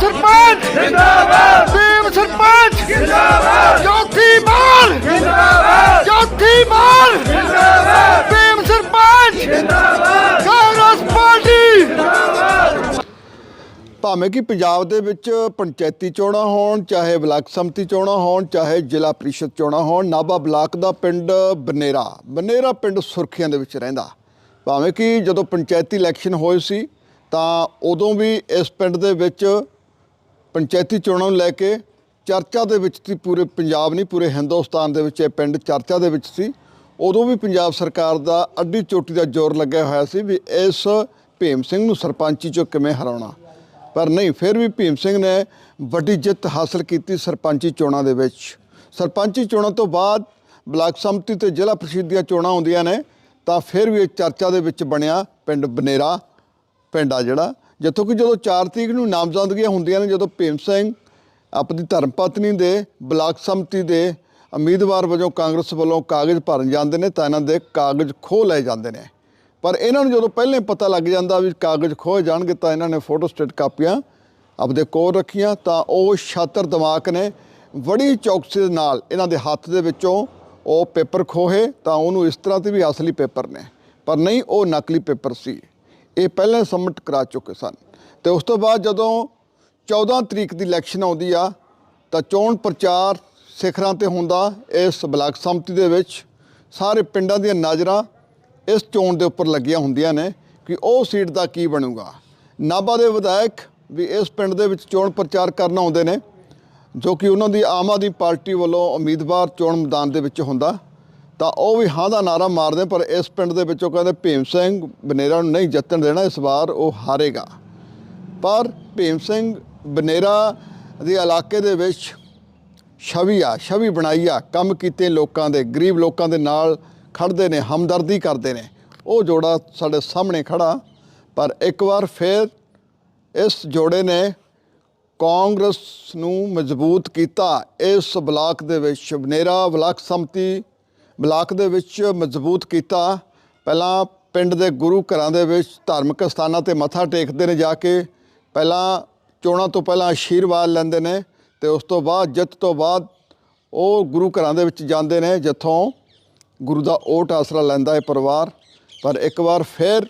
ਸਰਪੰਚ। ਸਰਪੰਚ। ਭਾਵੇਂ ਕਿ ਪੰਜਾਬ ਦੇ ਵਿੱਚ ਪੰਚਾਇਤੀ ਚੋਣਾਂ ਹੋਣ ਚਾਹੇ ਬਲਾਕ ਸੰਮਤੀ ਚੋਣਾਂ ਹੋਣ ਚਾਹੇ ਜ਼ਿਲ੍ਹਾ ਪ੍ਰੀਸ਼ਦ ਚੋਣਾਂ ਹੋਣ ਨਾਭਾ ਬਲਾਕ ਦਾ ਪਿੰਡ ਬਨੇਰਾ। ਬਨੇਰਾ ਪਿੰਡ ਸੁਰਖੀਆਂ ਦੇ ਵਿੱਚ ਰਹਿੰਦਾ। ਭਾਵੇਂ ਕਿ ਜਦੋਂ ਪੰਚਾਇਤੀ ਇਲੈਕਸ਼ਨ ਹੋਏ ਸੀ ਤਾਂ ਉਦੋਂ ਵੀ ਇਸ ਪਿੰਡ ਦੇ ਵਿੱਚ ਪੰਚਾਇਤੀ ਚੋਣਾਂ ਨੂੰ ਲੈ ਕੇ ਚਰਚਾ ਦੇ ਵਿੱਚ ਸੀ, ਪੂਰੇ ਪੰਜਾਬ ਨਹੀਂ, ਪੂਰੇ ਹਿੰਦੁਸਤਾਨ ਦੇ ਵਿੱਚ ਇਹ ਪਿੰਡ ਚਰਚਾ ਦੇ ਵਿੱਚ ਸੀ। ਉਦੋਂ ਵੀ ਪੰਜਾਬ ਸਰਕਾਰ ਦਾ ਅੱਡੀ ਚੋਟੀ ਦਾ ਜ਼ੋਰ ਲੱਗਿਆ ਹੋਇਆ ਸੀ ਵੀ ਇਸ ਭੀਮ ਸਿੰਘ ਨੂੰ ਸਰਪੰਚੀ ਚੋਂ ਕਿਵੇਂ ਹਰਾਉਣਾ। ਪਰ ਨਹੀਂ, ਫਿਰ ਵੀ ਭੀਮ ਸਿੰਘ ਨੇ ਵੱਡੀ ਜਿੱਤ ਹਾਸਲ ਕੀਤੀ ਸਰਪੰਚੀ ਚੋਣਾਂ ਦੇ ਵਿੱਚ। ਸਰਪੰਚੀ ਚੋਣਾਂ ਤੋਂ ਬਾਅਦ ਬਲਾਕ ਸੰਮਤੀ ਤੇ ਜ਼ਿਲ੍ਹਾ ਪ੍ਰੀਸ਼ਦ ਦੀਆਂ ਚੋਣਾਂ ਹੁੰਦੀਆਂ ਨੇ, ਤਾਂ ਫਿਰ ਵੀ ਇਹ ਚਰਚਾ ਦੇ ਵਿੱਚ ਬਣਿਆ ਪਿੰਡ ਬਨੇਰਾ। ਪਿੰਡ ਆ ਜਿਹੜਾ, ਜਿੱਥੋਂ ਕਿ ਜਦੋਂ 4 ਤਰੀਕ ਨੂੰ ਨਾਮਜ਼ਦਗੀਆਂ ਹੁੰਦੀਆਂ ਨੇ, ਜਦੋਂ ਭੀਮ ਸਿੰਘ ਆਪਣੀ ਧਰਮ ਪਤਨੀ ਦੇ, ਬਲਾਕ ਸੰਮਤੀ ਦੇ ਉਮੀਦਵਾਰ ਵਜੋਂ ਕਾਂਗਰਸ ਵੱਲੋਂ ਕਾਗਜ਼ ਭਰਨ ਜਾਂਦੇ ਨੇ, ਤਾਂ ਇਹਨਾਂ ਦੇ ਕਾਗਜ਼ ਖੋਹ ਲਏ ਜਾਂਦੇ ਨੇ। ਪਰ ਇਹਨਾਂ ਨੂੰ ਜਦੋਂ ਪਹਿਲਾਂ ਹੀ ਪਤਾ ਲੱਗ ਜਾਂਦਾ ਵੀ ਕਾਗਜ਼ ਖੋਏ ਜਾਣਗੇ, ਤਾਂ ਇਹਨਾਂ ਨੇ ਫੋਟੋ ਸਟੇਟ ਕਾਪੀਆਂ ਆਪਦੇ ਕੋਲ ਰੱਖੀਆਂ, ਤਾਂ ਉਹ ਛਾਤਰ ਦਿਮਾਗ ਨੇ ਬੜੀ ਚੌਕਸੀ ਦੇ ਨਾਲ ਇਹਨਾਂ ਦੇ ਹੱਥ ਦੇ ਵਿੱਚੋਂ ਉਹ ਪੇਪਰ ਖੋਹੇ, ਤਾਂ ਉਹਨੂੰ ਇਸ ਤਰ੍ਹਾਂ ਤੇ ਵੀ ਅਸਲੀ ਪੇਪਰ ਨੇ। ਪਰ ਨਹੀਂ, ਉਹ ਨਕਲੀ ਪੇਪਰ ਸੀ। ਇਹ ਪਹਿਲਾਂ ਸਬਮਿਟ ਕਰਾ ਚੁੱਕੇ ਸਨ। ਤੇ ਉਸ ਤੋਂ ਬਾਅਦ ਜਦੋਂ 14 ਤਰੀਕ ਦੀ ਇਲੈਕਸ਼ਨ ਆਉਂਦੀ ਆ, ਤਾਂ ਚੋਣ ਪ੍ਰਚਾਰ ਸਿਖਰਾਂ ਤੇ ਹੁੰਦਾ ਇਸ ਬਲਾਕ ਸੰਮਤੀ ਦੇ ਵਿੱਚ। ਸਾਰੇ ਪਿੰਡਾਂ ਦੀਆਂ ਨਜ਼ਰਾਂ ਇਸ ਚੋਣ ਦੇ ਉੱਪਰ ਲੱਗੀਆਂ ਹੁੰਦੀਆਂ ਨੇ ਕਿ ਉਹ ਸੀਟ ਦਾ ਕੀ ਬਣੂਗਾ। ਨਾਭਾ ਦੇ ਵਿਧਾਇਕ ਵੀ ਇਸ ਪਿੰਡ ਦੇ ਵਿੱਚ ਚੋਣ ਪ੍ਰਚਾਰ ਕਰਨ ਆਉਂਦੇ ਨੇ, ਜੋ ਕਿ ਉਹਨਾਂ ਦੀ ਆਮ ਆਦਮੀ ਪਾਰਟੀ ਵੱਲੋਂ ਉਮੀਦਵਾਰ ਚੋਣ ਮੈਦਾਨ ਦੇ ਵਿੱਚ ਹੁੰਦਾ। ਤਾਂ ਉਹ ਵੀ ਹਾਂ ਦਾ ਨਾਰਾ ਮਾਰਦੇ ਪਰ ਇਸ ਪਿੰਡ ਦੇ ਵਿੱਚੋਂ ਕਹਿੰਦੇ ਭੀਮ ਸਿੰਘ ਬਨੇਰਾ ਨੂੰ ਨਹੀਂ ਜਿੱਤਣ ਦੇਣਾ, ਇਸ ਵਾਰ ਉਹ ਹਾਰੇਗਾ। ਪਰ ਭੀਮ ਸਿੰਘ ਬਨੇਰਾ ਦੇ ਇਲਾਕੇ ਦੇ ਵਿੱਚ ਛਵੀ ਆ, ਛਵੀ ਬਣਾਈ ਆ, ਕੰਮ ਕੀਤੇ ਲੋਕਾਂ ਦੇ, ਗਰੀਬ ਲੋਕਾਂ ਦੇ ਨਾਲ ਖੜਦੇ ਨੇ, ਹਮਦਰਦੀ ਕਰਦੇ ਨੇ। ਉਹ ਜੋੜਾ ਸਾਡੇ ਸਾਹਮਣੇ ਖੜਾ ਪਰ ਇੱਕ ਵਾਰ ਫੇਰ ਇਸ ਜੋੜੇ ਨੇ ਕਾਂਗਰਸ ਨੂੰ ਮਜ਼ਬੂਤ ਕੀਤਾ। ਇਸ ਬਲਾਕ ਦੇ ਵਿੱਚ ਬਨੇਰਾ, ਬਲਾਕ ਸੰਮਤੀ ਬਲਾਕ ਦੇ ਵਿੱਚ ਮਜ਼ਬੂਤ ਕੀਤਾ। ਪਹਿਲਾਂ ਪਿੰਡ ਦੇ ਗੁਰੂ ਘਰਾਂ ਦੇ ਵਿੱਚ ਧਾਰਮਿਕ ਸਥਾਨਾਂ ਤੇ ਮੱਥਾ ਟੇਕਦੇ ਨੇ ਜਾ ਕੇ। ਪਹਿਲਾਂ ਚੋਣਾਂ ਤੋਂ ਪਹਿਲਾਂ ਆਸ਼ੀਰਵਾਦ ਲੈਂਦੇ ਨੇ ਤੇ ਉਸ ਤੋਂ ਬਾਅਦ, ਜਿੱਤ ਤੋਂ ਬਾਅਦ ਉਹ ਗੁਰੂ ਘਰਾਂ ਦੇ ਵਿੱਚ ਜਾਂਦੇ ਨੇ, ਜਿੱਥੋਂ ਗੁਰੂ ਦਾ ਓਟ ਆਸਰਾ ਲੈਂਦਾ ਹੈ ਪਰਿਵਾਰ। ਪਰ ਇੱਕ ਵਾਰ ਫਿਰ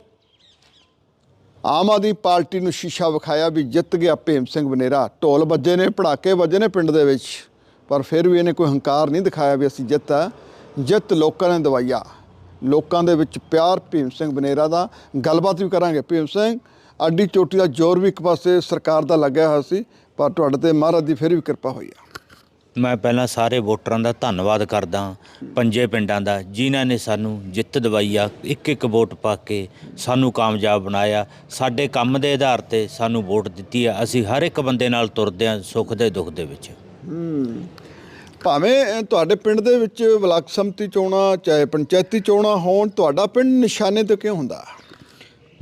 ਆਮ ਆਦਮੀ ਪਾਰਟੀ ਨੂੰ ਸ਼ੀਸ਼ਾ ਵਿਖਾਇਆ ਵੀ ਜਿੱਤ ਗਿਆ ਭੇਮ ਸਿੰਘ ਬਨੇਰਾ ਢੋਲ ਵੱਜੇ ਨੇ, ਪੜਾਕੇ ਵੱਜੇ ਨੇ ਪਿੰਡ ਦੇ ਵਿੱਚ, ਪਰ ਫਿਰ ਵੀ ਇਹਨੇ ਕੋਈ ਹੰਕਾਰ ਨਹੀਂ ਦਿਖਾਇਆ ਵੀ ਅਸੀਂ ਜਿੱਤ ਹੈ ਜਿੱਤ ਲੋਕਾਂ ਨੇ ਦਵਾਈਆ ਲੋਕਾਂ ਦੇ ਵਿੱਚ ਪਿਆਰ ਭੀਮ ਸਿੰਘ ਬਨੇਰਾ ਦਾ। ਗੱਲਬਾਤ ਵੀ ਕਰਾਂਗੇ ਭੀਮ ਸਿੰਘ। ਅੱਡੀ ਚੋਟੀ ਦਾ ਜ਼ੋਰ ਵੀ ਇੱਕ ਪਾਸੇ ਸਰਕਾਰ ਦਾ ਲੱਗਿਆ ਹੋਇਆ ਸੀ ਪਰ ਤੁਹਾਡੇ ਤੇ ਮਹਾਰਾਜ ਦੀ ਫਿਰ ਵੀ ਕਿਰਪਾ ਹੋਈ ਆ। ਮੈਂ ਪਹਿਲਾਂ ਸਾਰੇ ਵੋਟਰਾਂ ਦਾ ਧੰਨਵਾਦ ਕਰਦਾ ਪੰਜੇ ਪਿੰਡਾਂ ਦਾ ਜਿਨ੍ਹਾਂ ਨੇ ਸਾਨੂੰ ਜਿੱਤ ਦਿਵਾਈ ਆ ਇੱਕ ਇੱਕ ਵੋਟ ਪਾ ਕੇ ਸਾਨੂੰ ਕਾਮਯਾਬ ਬਣਾਇਆ। ਸਾਡੇ ਕੰਮ ਦੇ ਆਧਾਰ ਤੇ ਸਾਨੂੰ ਵੋਟ ਦਿੱਤੀ ਆ। ਅਸੀਂ ਹਰ ਇੱਕ ਬੰਦੇ ਨਾਲ ਤੁਰਦੇ ਆ ਸੁੱਖ ਦੇ ਦੁੱਖ ਦੇ ਵਿੱਚ। ਭਾਵੇਂ ਤੁਹਾਡੇ ਪਿੰਡ ਦੇ ਵਿੱਚ ਬਲਾਕ ਸੰਮਤੀ ਚੋਣਾਂ ਚਾਹੇ ਪੰਚਾਇਤੀ ਚੋਣਾਂ ਹੋਣ ਤੁਹਾਡਾ ਪਿੰਡ ਨਿਸ਼ਾਨੇ ਤੇ ਕਿਉਂ ਹੁੰਦਾ?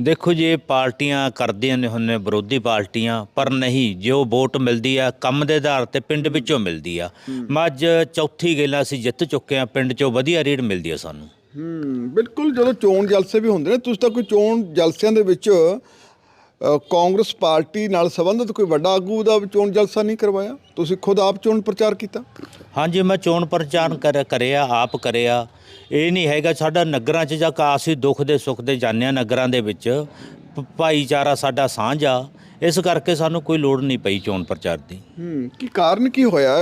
ਦੇਖੋ ਜੀ ਇਹ ਪਾਰਟੀਆਂ ਕਰਦੀਆਂ ਨੇ ਹੁੰਨੇ ਵਿਰੋਧੀ ਪਾਰਟੀਆਂ ਪਰ ਨਹੀਂ ਜੋ ਵੋਟ ਮਿਲਦੀ ਆ ਕੰਮ ਦੇ ਆਧਾਰ ਤੇ ਪਿੰਡ ਵਿੱਚੋਂ ਮਿਲਦੀ ਆ। ਮੈਂ ਅੱਜ ਚੌਥੀ ਗੇਲਾ ਅਸੀਂ ਜਿੱਤ ਚੁੱਕੇ ਆ ਪਿੰਡ ਚੋਂ ਵਧੀਆ ਰੀਡ ਮਿਲਦੀ ਆ ਸਾਨੂੰ। ਹੂੰ ਬਿਲਕੁਲ ਜਦੋਂ ਚੋਣ ਜਲਸੇ ਵੀ ਹੁੰਦੇ ਨੇ ਤੁਸੀਂ ਤਾਂ ਕੋਈ ਚੋਣ ਜਲਸਿਆਂ ਦੇ ਵਿੱਚ ਕਾਂਗਰਸ ਪਾਰਟੀ ਨਾਲ ਸੰਬੰਧਿਤ ਕੋਈ ਵੱਡਾ ਆਗੂ ਦਾ ਚੋਣ ਜਲਸਾ ਨਹੀਂ ਕਰਵਾਇਆ? ਤੁਸੀਂ ਖੁਦ ਆਪ ਚੋਣ ਪ੍ਰਚਾਰ ਕੀਤਾ? ਹਾਂਜੀ ਮੈਂ ਚੋਣ ਪ੍ਰਚਾਰ ਕਰ ਕਰਿਆ ਆਪ ਕਰਿਆ। ਇਹ ਨਹੀਂ ਹੈਗਾ ਸਾਡਾ ਨਗਰਾਂ 'ਚ ਜਾਂ ਕਾਸੀ ਦੁੱਖ ਦੇ ਸੁੱਖ ਦੇ ਜਾਣਿਆ ਨਗਰਾਂ ਦੇ ਵਿੱਚ। ਭਾਈਚਾਰਾ ਸਾਡਾ ਸਾਂਝਾ ਇਸ ਕਰਕੇ ਸਾਨੂੰ ਕੋਈ ਲੋੜ ਨਹੀਂ ਪਈ ਚੋਣ ਪ੍ਰਚਾਰ ਦੀ। ਹੂੰ ਕੀ ਕਾਰਨ ਕੀ ਹੋਇਆ?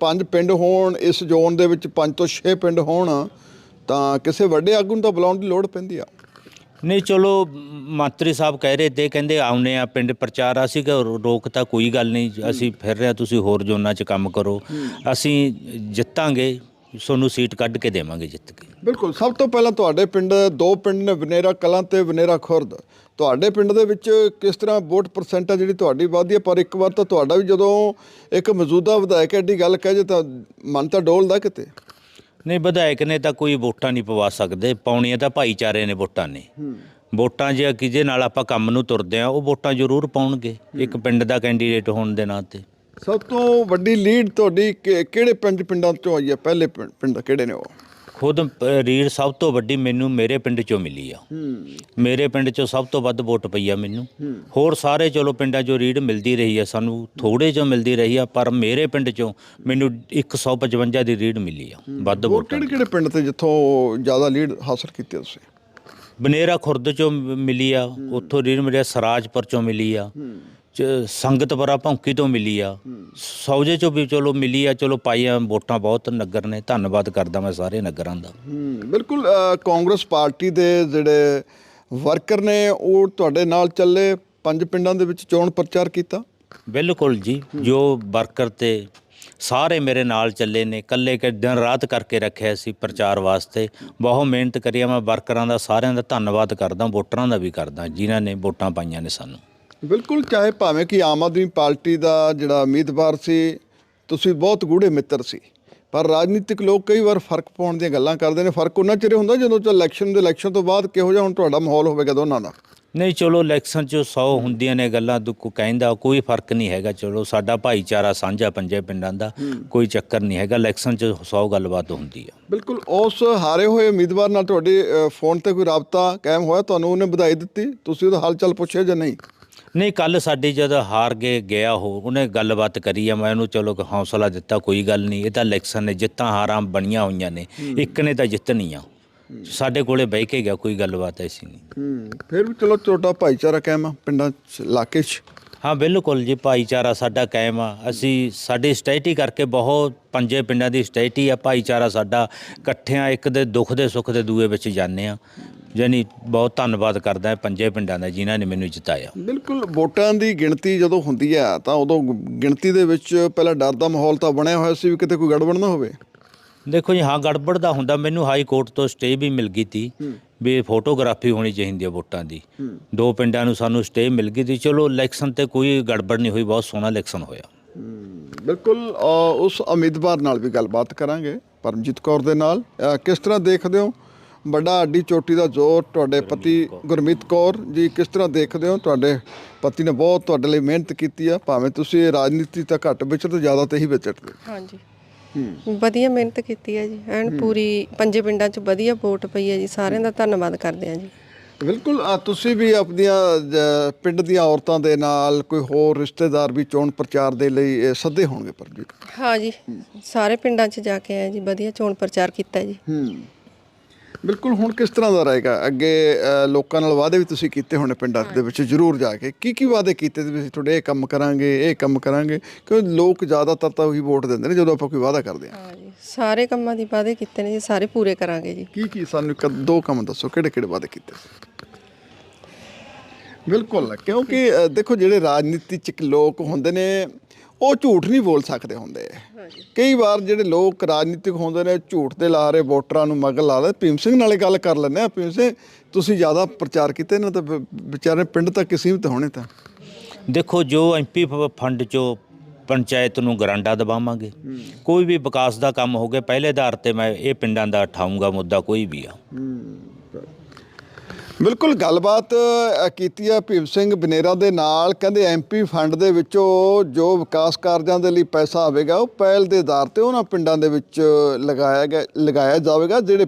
ਪੰਜ ਪਿੰਡ ਹੋਣ ਇਸ ਜ਼ੋਨ ਦੇ ਵਿੱਚ ਪੰਜ ਤੋਂ 6 ਪਿੰਡ ਹੋਣ ਤਾਂ ਕਿਸੇ ਵੱਡੇ ਆਗੂ ਨੂੰ ਤਾਂ ਬੁਲਾਉਣ ਦੀ ਲੋੜ ਪੈਂਦੀ ਆ। ਨਹੀਂ ਚਲੋ ਮੰਤਰੀ ਸਾਹਿਬ ਕਹਿ ਰਹੇ ਤੇ ਕਹਿੰਦੇ ਆਉਨੇ ਆ ਪਿੰਡ ਪ੍ਰਚਾਰ ਆ ਸੀਗਾ ਰੋਕ ਤਾਂ ਕੋਈ ਗੱਲ ਨਹੀਂ ਅਸੀਂ ਫਿਰ ਰਹੇ ਹਾਂ, ਤੁਸੀਂ ਹੋਰ ਜ਼ੋਨਾਂ 'ਚ ਕੰਮ ਕਰੋ। ਅਸੀਂ ਜਿੱਤਾਂਗੇ ਤੁਹਾਨੂੰ ਸੀਟ ਕੱਢ ਕੇ ਦੇਵਾਂਗੇ ਜਿੱਤ ਕੇ। ਬਿਲਕੁਲ ਸਭ ਤੋਂ ਪਹਿਲਾਂ ਤੁਹਾਡੇ ਪਿੰਡ ਦੋ ਪਿੰਡ ਨੇ ਵਨੇਰਾ ਕਲਾਂ ਤੇ ਵਨੇਰਾ ਖੁਰਦ। ਤੁਹਾਡੇ ਪਿੰਡ ਦੇ ਵਿੱਚ ਕਿਸ ਤਰ੍ਹਾਂ ਵੋਟ ਪਰਸੈਂਟ ਆ ਜਿਹੜੀ ਤੁਹਾਡੀ ਵਧਦੀ ਹੈ? ਪਰ ਇੱਕ ਵਾਰ ਤਾਂ ਤੁਹਾਡਾ ਵੀ ਜਦੋਂ ਇੱਕ ਮੌਜੂਦਾ ਵਿਧਾਇਕ ਐਡੀ ਗੱਲ ਕਹਿ ਜੇ ਤਾਂ ਮਨ ਤਾਂ ਡੋਲਦਾ ਕਿਤੇ। ਨਹੀਂ ਵਿਧਾਇਕ ਨੇ ਤਾਂ ਕੋਈ ਵੋਟਾਂ ਨਹੀਂ ਪਵਾ ਸਕਦੇ। ਪਾਉਣੀਆਂ ਤਾਂ ਭਾਈਚਾਰੇ ਨੇ ਵੋਟਾਂ ਨੇ। ਵੋਟਾਂ ਜੇ ਕਿਹਦੇ ਨਾਲ ਆਪਾਂ ਕੰਮ ਨੂੰ ਤੁਰਦੇ ਆ ਉਹ ਵੋਟਾਂ ਜ਼ਰੂਰ ਪਾਉਣਗੇ। ਇੱਕ ਪਿੰਡ ਦਾ ਕੈਂਡੀਡੇਟ ਹੋਣ ਦੇ ਨਾਂ ਤੇ। ਸਭ ਤੋਂ ਵੱਡੀ ਲੀਡ ਤੁਹਾਡੀ ਕਿ- ਕਿਹੜੇ ਪੰਜ ਪਿੰਡਾਂ ਚੋਂ ਆਈ ਹੈ? ਪਹਿਲੇ ਪਿੰਡ ਪਿੰਡ ਕਿਹੜੇ ਨੇ ਉਹ? ਖੁਦ ਰੀੜ ਸਭ ਤੋਂ ਵੱਡੀ ਮੈਨੂੰ ਮੇਰੇ ਪਿੰਡ ਚੋਂ ਮਿਲੀ ਆ। ਮੇਰੇ ਪਿੰਡ ਚੋਂ ਸਭ ਤੋਂ ਵੱਧ ਵੋਟ ਪਈ ਆ ਮੈਨੂੰ। ਹੋਰ ਸਾਰੇ ਚਲੋ ਪਿੰਡਾਂ ਚੋਂ ਰੀੜ ਮਿਲਦੀ ਰਹੀ ਆ ਸਾਨੂੰ ਥੋੜੇ ਚੋਂ ਮਿਲਦੀ ਰਹੀ ਆ ਪਰ ਮੇਰੇ ਪਿੰਡ ਚੋਂ ਮੈਨੂੰ 155 ਦੀ ਰੀੜ ਮਿਲੀ ਆ ਵੱਧ ਵੋਟਾਂ ਕਿਹੜੇ ਕਿਹੜੇ ਪਿੰਡ ਤੇ ਜਿੱਥੋਂ ਜ਼ਿਆਦਾ ਲੀਡ ਹਾਸਲ ਕੀਤੀ ਹੈ ਤੁਸੀਂ? ਬਨੇਰਾ ਖੁਰਦ ਚੋਂ ਮਿਲੀ ਆ ਉੱਥੋਂ ਰੀੜ ਮਿਲਿਆ ਸਰਾਜਪੁਰ ਚੋਂ ਮਿਲੀ ਆ। ਚ ਸੰਗਤਪੁਰਾ ਭੌਂਕੀ ਤੋਂ ਮਿਲੀ ਆ। ਸੌਜੇ ਚੋਂ ਵੀ ਚਲੋ ਮਿਲੀ ਆ ਚਲੋ ਪਾਈਆਂ ਵੋਟਾਂ ਬਹੁਤ ਨਗਰ ਨੇ ਧੰਨਵਾਦ ਕਰਦਾ ਮੈਂ ਸਾਰੇ ਨਗਰਾਂ ਦਾ। ਹੂੰ ਬਿਲਕੁਲ ਅ, ਕਾਂਗਰਸ ਪਾਰਟੀ ਦੇ ਜਿਹੜੇ ਵਰਕਰ ਨੇ ਉਹ ਤੁਹਾਡੇ ਨਾਲ ਚੱਲੇ ਪੰਜ ਪਿੰਡਾਂ ਦੇ ਵਿੱਚ ਚੋਣ ਪ੍ਰਚਾਰ ਕੀਤਾ? ਬਿਲਕੁਲ ਜੀ ਜੋ ਵਰਕਰ ਤੇ ਸਾਰੇ ਮੇਰੇ ਨਾਲ ਚੱਲੇ ਨੇ ਕੱਲੇ ਕਿ ਦਿਨ ਰਾਤ ਕਰਕੇ ਰੱਖਿਆ ਸੀ ਪ੍ਰਚਾਰ ਵਾਸਤੇ। ਬਹੁਤ ਮਿਹਨਤ ਕਰੀ ਆ ਮੈਂ ਵਰਕਰਾਂ ਦਾ ਸਾਰਿਆਂ ਦਾ ਧੰਨਵਾਦ ਕਰਦਾ ਵੋਟਰਾਂ ਦਾ ਵੀ ਕਰਦਾ ਜਿਨ੍ਹਾਂ ਨੇ ਵੋਟਾਂ ਪਾਈਆਂ ਨੇ ਸਾਨੂੰ। ਬਿਲਕੁਲ ਚਾਹੇ ਭਾਵੇਂ ਕਿ ਆਮ ਆਦਮੀ ਪਾਰਟੀ ਦਾ ਜਿਹੜਾ ਉਮੀਦਵਾਰ ਸੀ ਤੁਸੀਂ ਬਹੁਤ ਗੂੜੇ ਮਿੱਤਰ ਸੀ। ਪਰ ਰਾਜਨੀਤਿਕ ਲੋਕ ਕਈ ਵਾਰ ਫ਼ਰਕ ਪਾਉਣ ਦੀਆਂ ਗੱਲਾਂ ਕਰਦੇ ਨੇ। ਫ਼ਰਕ ਉਹਨਾਂ ਚਿਰ ਹੁੰਦਾ ਜਦੋਂ ਚ ਇਲੈਕਸ਼ਨ ਦੇ ਇਲੈਕਸ਼ਨ ਤੋਂ ਬਾਅਦ ਕਿਹੋ ਜਿਹਾ ਹੁਣ ਤੁਹਾਡਾ ਮਾਹੌਲ ਹੋਵੇਗਾ ਦੋਨਾਂ ਦਾ? ਨਹੀਂ ਚਲੋ ਇਲੈਕਸ਼ਨ 'ਚ 100 ਹੁੰਦੀਆਂ ਨੇ ਗੱਲਾਂ ਦੁੱਖ ਕਹਿੰਦਾ ਕੋਈ ਫ਼ਰਕ ਨਹੀਂ ਹੈਗਾ। ਚਲੋ ਸਾਡਾ ਭਾਈਚਾਰਾ ਸਾਂਝਾ ਪੰਜੇ ਪਿੰਡਾਂ ਦਾ ਕੋਈ ਚੱਕਰ ਨਹੀਂ ਹੈਗਾ। ਇਲੈਕਸ਼ਨ 'ਚ 100 ਗੱਲਬਾਤ ਹੁੰਦੀ ਆ। ਬਿਲਕੁਲ ਉਸ ਹਾਰੇ ਹੋਏ ਉਮੀਦਵਾਰ ਨਾਲ ਤੁਹਾਡੇ ਫੋਨ ਤੇ ਕੋਈ ਰਾਬਤਾ ਕਾਇਮ ਹੋਇਆ? ਤੁਹਾਨੂੰ ਉਹਨੇ ਵਧਾਈ ਦਿੱਤੀ? ਤੁਸੀਂ ਉਹਦਾ ਹਾਲ ਚਾਲ ਪੁੱਛਿਆ ਜਾਂ ਨਹੀਂ? ਨਹੀਂ ਕੱਲ ਸਾਡੀ ਜਦ ਹਾਰ ਕੇ ਗਿਆ ਉਹ ਉਹਨੇ ਗੱਲਬਾਤ ਕਰੀ ਆ ਮੈਂ ਉਹਨੂੰ ਚਲੋ ਹੌਸਲਾ ਦਿੱਤਾ ਕੋਈ ਗੱਲ ਨਹੀਂ ਇਹ ਤਾਂ ਇਲੈਕਸ਼ਨ ਨੇ ਜਿੱਤਾਂ ਹਾਰਾਂ ਬਣੀਆਂ ਹੋਈਆਂ ਨੇ ਇੱਕ ਨੇ ਤਾਂ ਜਿੱਤਣੀ ਆ। ਸਾਡੇ ਕੋਲੇ ਬਹਿ ਕੇ ਗਿਆ ਕੋਈ ਗੱਲਬਾਤ ਐਸੀ ਨਹੀਂ। ਹੂੰ ਫਿਰ ਵੀ ਚਲੋ ਤੁਹਾਡਾ ਭਾਈਚਾਰਾ ਕਾਇਮ ਆ ਪਿੰਡਾਂ 'ਚ ਇਲਾਕੇ 'ਚ? ਹਾਂ ਬਿਲਕੁਲ ਜੀ ਭਾਈਚਾਰਾ ਸਾਡਾ ਕਾਇਮ ਆ। ਅਸੀਂ ਸਾਡੀ ਸਟੈਟੀ ਕਰਕੇ ਬਹੁਤ ਪੰਜੇ ਪਿੰਡਾਂ ਦੀ ਸਟੈਟੀ ਆ ਭਾਈਚਾਰਾ ਸਾਡਾ ਇਕੱਠਿਆਂ ਇੱਕ ਦੇ ਦੁੱਖ ਦੇ ਸੁੱਖ ਦੇ ਦੂਏ ਵਿੱਚ ਜਾਂਦੇ ਆ। ਯਾਨੀ ਬਹੁਤ ਧੰਨਵਾਦ ਕਰਦਾ ਪੰਜੇ ਪਿੰਡਾਂ ਦਾ ਜਿਨ੍ਹਾਂ ਨੇ ਮੈਨੂੰ ਜਿਤਾਇਆ। ਬਿਲਕੁਲ ਵੋਟਾਂ ਦੀ ਗਿਣਤੀ ਜਦੋਂ ਹੁੰਦੀ ਹੈ ਤਾਂ ਉਦੋਂ ਗਿਣਤੀ ਦੇ ਵਿੱਚ ਪਹਿਲਾਂ ਡਰ ਦਾ ਮਾਹੌਲ ਤਾਂ ਬਣਿਆ ਹੋਇਆ ਸੀ ਵੀ ਕਿਤੇ ਕੋਈ ਗੜਬੜ ਨਾ ਹੋਵੇ। ਦੇਖੋ ਜੀ ਹਾਂ ਗੜਬੜ ਦਾ ਹੁੰਦਾ ਮੈਨੂੰ ਹਾਈ ਕੋਰਟ ਤੋਂ ਸਟੇ ਵੀ ਮਿਲ ਗਈ ਤੀ ਵੀ ਫੋਟੋਗ੍ਰਾਫੀ ਹੋਣੀ ਚਾਹੀਦੀ ਹੈ ਵੋਟਾਂ ਦੀ। ਦੋ ਪਿੰਡਾਂ ਨੂੰ ਸਾਨੂੰ ਸਟੇ ਮਿਲ ਗਈ ਤੀ ਚਲੋ ਇਲੈਕਸ਼ਨ ਤੇ ਕੋਈ ਗੜਬੜ ਨਹੀਂ ਹੋਈ ਬਹੁਤ ਸੋਹਣਾ ਇਲੈਕਸ਼ਨ ਹੋਇਆ। ਬਿਲਕੁਲ ਉਸ ਉਮੀਦਵਾਰ ਨਾਲ ਵੀ ਗੱਲਬਾਤ ਕਰਾਂਗੇ ਪਰਮਜੀਤ ਕੌਰ ਦੇ ਨਾਲ। ਕਿਸ ਤਰ੍ਹਾਂ ਦੇਖਦੇ ਹੋ ਵੱਡਾ ਅੱਡੀ ਚੋਟੀ ਦਾ ਜ਼ੋਰ ਤੁਹਾਡੇ ਪਤੀ ਗੁਰਮੀਤ ਕੌਰ ਜੀ ਕਿਸ ਤਰ੍ਹਾਂ ਦੇਖਦੇ ਹੋ? ਤੁਹਾਡੇ ਪਤੀ ਨੇ ਬਹੁਤ ਤੁਹਾਡੇ ਲਈ ਮਿਹਨਤ ਕੀਤੀ ਆ ਭਾਵੇਂ ਤੁਸੀਂ ਰਾਜਨੀਤੀ ਤਾਂ ਘੱਟ ਵਿਚਰਦੇ ਜ਼ਿਆਦਾ ਤੇ ਹੀ ਵਿਚਰਦੇ ਹਾਂਜੀ। ਵਧੀਆ ਮਿਹਨਤ ਕੀਤੀ ਹੈ ਜੀ ਐਨ ਪੂਰੀ ਪੰਜੇ ਪਿੰਡਾਂ 'ਚ ਵਧੀਆ ਵੋਟ ਪਈ ਹੈ ਜੀ ਸਾਰਿਆਂ ਦਾ ਧੰਨਵਾਦ ਕਰਦੇ ਹਾਂ ਜੀ। ਬਿਲਕੁਲ ਤੁਸੀਂ ਵੀ ਆਪਣੀਆਂ ਜ- ਪਿੰਡ ਦੀਆਂ ਔਰਤਾਂ ਦੇ ਨਾਲ ਕੋਈ ਹੋਰ ਰਿਸ਼ਤੇਦਾਰ ਵੀ ਚੋਣ ਪ੍ਰਚਾਰ ਦੇ ਲਈ ਸੱਦੇ ਹੋਣਗੇ ਪਰਮਜੀਤ? ਹਾਂ ਜੀ ਸਾਰੇ ਪਿੰਡਾਂ 'ਚ ਜਾ ਕੇ ਆਏ ਜੀ ਵਧੀਆ ਚੋਣ ਪ੍ਰਚਾਰ ਕੀਤਾ ਜੀ। ਹੂੰ। ਬਿਲਕੁਲ ਹੁਣ ਕਿਸ ਤਰ੍ਹਾਂ ਦਾ ਰਹੇਗਾ? ਅੱਗੇ ਲੋਕਾਂ ਨਾਲ ਵਾਅਦੇ ਵੀ ਤੁਸੀਂ ਕੀਤੇ ਹੋਣੇ ਪਿੰਡਾਂ ਦੇ ਵਿੱਚ ਜ਼ਰੂਰ ਜਾ ਕੇ। ਕੀ ਕੀ ਵਾਅਦੇ ਕੀਤੇ ਤੇ ਵੀ ਅਸੀਂ ਤੁਹਾਡੇ ਇਹ ਕੰਮ ਕਰਾਂਗੇ ਇਹ ਕੰਮ ਕਰਾਂਗੇ? ਕਿਉਂ ਲੋਕ ਜ਼ਿਆਦਾਤਰ ਤਾਂ ਉਹੀ ਵੋਟ ਦਿੰਦੇ ਨੇ ਜਦੋਂ ਆਪਾਂ ਕੋਈ ਵਾਅਦਾ ਕਰਦੇ ਹਾਂ। ਹਾਂ ਜੀ ਸਾਰੇ ਕੰਮਾਂ ਦੀ ਵਾਅਦੇ ਕੀਤੇ ਨੇ ਜੀ ਸਾਰੇ ਪੂਰੇ ਕਰਾਂਗੇ ਜੀ। ਕੀ ਕੀ ਸਾਨੂੰ ਇੱਕ ਦੋ ਕੰਮ ਦੱਸੋ ਕਿਹੜੇ ਕਿਹੜੇ ਵਾਅਦੇ ਕੀਤੇ? ਬਿਲਕੁਲ ਕਿਉਂਕਿ ਦੇਖੋ ਜਿਹੜੇ ਰਾਜਨੀਤਿਕ ਲੋਕ ਹੁੰਦੇ ਨੇ ਉਹ ਝੂਠ ਨਹੀਂ ਬੋਲ ਸਕਦੇ ਹੁੰਦੇ। ਕਈ ਵਾਰ ਜਿਹੜੇ ਲੋਕ ਰਾਜਨੀਤਿਕ ਹੁੰਦੇ ਨੇ ਝੂਠ ਦੇ ਲਾਰੇ ਵੋਟਰਾਂ ਨੂੰ ਮਗਰ ਲਾ ਲੈ ਭੀਮ ਸਿੰਘ ਨਾਲੇ ਗੱਲ ਕਰ ਲੈਂਦੇ ਆ ਭੀਮ ਸਿੰਘ ਤੁਸੀਂ ਜ਼ਿਆਦਾ ਪ੍ਰਚਾਰ ਕੀਤੇ ਨਾ ਤਾਂ ਵਿਚਾਰੇ ਪਿੰਡ ਤੱਕ ਹੀ ਸੀਮਿਤ ਹੋਣੇ ਤਾਂ? ਦੇਖੋ ਜੋ ਐਮਪੀ ਫੰਡ ਚੋਂ ਪੰਚਾਇਤ ਨੂੰ ਗਰਾਂਡਾ ਦਵਾਵਾਂਗੇ ਕੋਈ ਵੀ ਵਿਕਾਸ ਦਾ ਕੰਮ ਹੋਵੇ ਪਹਿਲੇ ਆਧਾਰ ਤੇ ਮੈਂ ਇਹ ਪਿੰਡਾਂ ਦਾ ਉਠਾਊਂਗਾ ਮੁੱਦਾ ਕੋਈ ਵੀ ਆ। ਬਿਲਕੁਲ ਗੱਲਬਾਤ ਕੀਤੀ ਹੈ ਭੀਮ ਸਿੰਘ ਬਨੇਰਾ ਦੇ ਨਾਲ। ਕਹਿੰਦੇ ਐਮਪੀ ਫੰਡ ਦੇ ਵਿੱਚੋਂ ਜੋ ਵਿਕਾਸ ਕਾਰਜਾਂ ਦੇ ਲਈ ਪੈਸਾ ਆਵੇਗਾ, ਉਹ ਪਹਿਲ ਦੇ ਆਧਾਰ ਤੇ ਉਹਨਾਂ ਪਿੰਡਾਂ ਦੇ ਵਿੱਚ ਲਗਾਇਆ ਗਿਆ, ਲਗਾਇਆ ਜਾਵੇਗਾ, ਜਿਹੜੇ